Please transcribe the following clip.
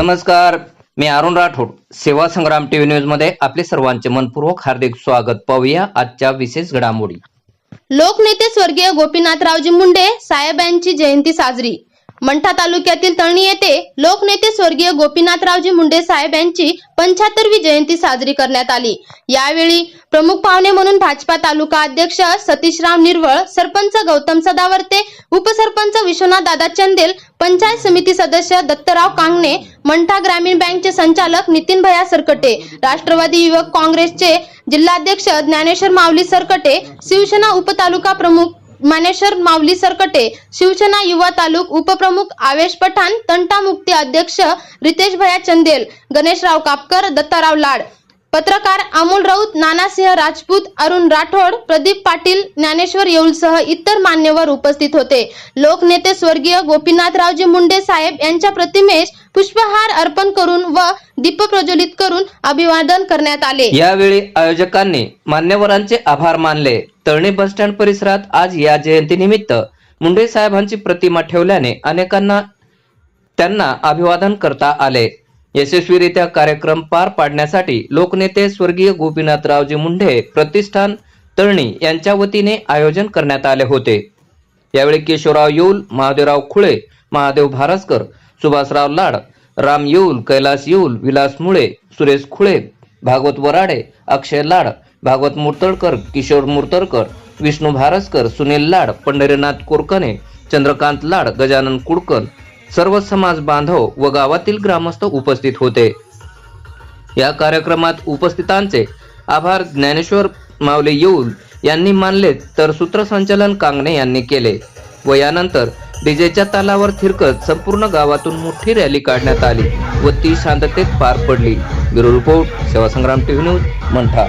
नमस्कार मी अरुण राठोड. सेवा संग्राम टीव्ही न्यूजमध्ये आपले सर्वांचे मनपूर्वक हार्दिक स्वागत. पाहूया आजच्या विशेष घडामोडी. लोकनेते स्वर्गीय गोपीनाथरावजी मुंडे साहेबांची जयंती साजरी. मंठा तालुक्यातील तळणी येथे लोकनेते स्वर्गीय गोपीनाथरावजी मुंडे साहेब यांची पंच्याहत्तरवी जयंती साजरी करण्यात आली. यावेळी प्रमुख पाहुणे म्हणून भाजपा तालुका अध्यक्ष सतीशराव निर्वळ सरपंच गौतम सदावर्ते उपसरपंच विश्वनाथ दादा चंदेल पंचायत समिती सदस्य दत्तराव कांगणे मंठा ग्रामीण बँकचे संचालक नितीन भया सरकटे राष्ट्रवादी युवक काँग्रेसचे जिल्हाध्यक्ष ज्ञानेश्वर माऊली सरकटे शिवसेना उपतालुका प्रमुख मानेश्वर माऊली सरकटे शिवसेना युवा तालुक उपप्रमुख आवेश पठाण तंटा मुक्ती अध्यक्ष रितेश भया चंदेल गणेशराव कापकर दत्ताराव लाड पत्रकार अमोल राऊत नानासिंह राजपूत अरुण राठोड प्रदीप पाटील ज्ञानेश्वर येऊलसह इतर मान्यवर उपस्थित होते. लोकनेते स्वर्गीय गोपीनाथरावजी मुंडे साहेब यांच्या प्रतिमेस पुष्पहार अर्पण करून व दीप प्रज्वलित करून अभिवादन करण्यात आले. यावेळी आयोजकांनी मान्यवरांचे आभार मानले. तळणी बस स्टँड परिसरात आज या जयंतीनिमित्त मुंडे साहेबांची प्रतिमा ठेवल्याने अनेकांना त्यांना अभिवादन करता आले. यशस्वीरित्या कार्यक्रम पार पाडण्यासाठी लोकनेते स्वर्गीय गोपीनाथरावजी मुंडे प्रतिष्ठान तळणी यांच्या वतीने आयोजन करण्यात आले होते. यावेळी केशवराव येऊल महादेवराव खुळे महादेव भारसकर सुभाषराव लाड राम येऊल कैलास येऊल विलास मुळे सुरेश खुळे भागवत वराडे अक्षय लाड भागवत मुर्तडकर किशोर मुर्तडकर विष्णू भारसकर सुनील लाड पंढरीनाथ कोरकने चंद्रकांत लाड गजानन कुडकर सर्व समाज बांधव व गावातील ग्रामस्थ उपस्थित होते. या कार्यक्रमात उपस्थितांचे आभार ज्ञानेश्वर मावले येऊल यांनी मानले तर सूत्रसंचालन कांगणे यांनी केले व यानंतर डीजेच्या तालावर थिरकत संपूर्ण गावातून मोठी रॅली काढण्यात आली व ती शांततेत पार पडली. Bureau report Sevasangram TV news Mantha.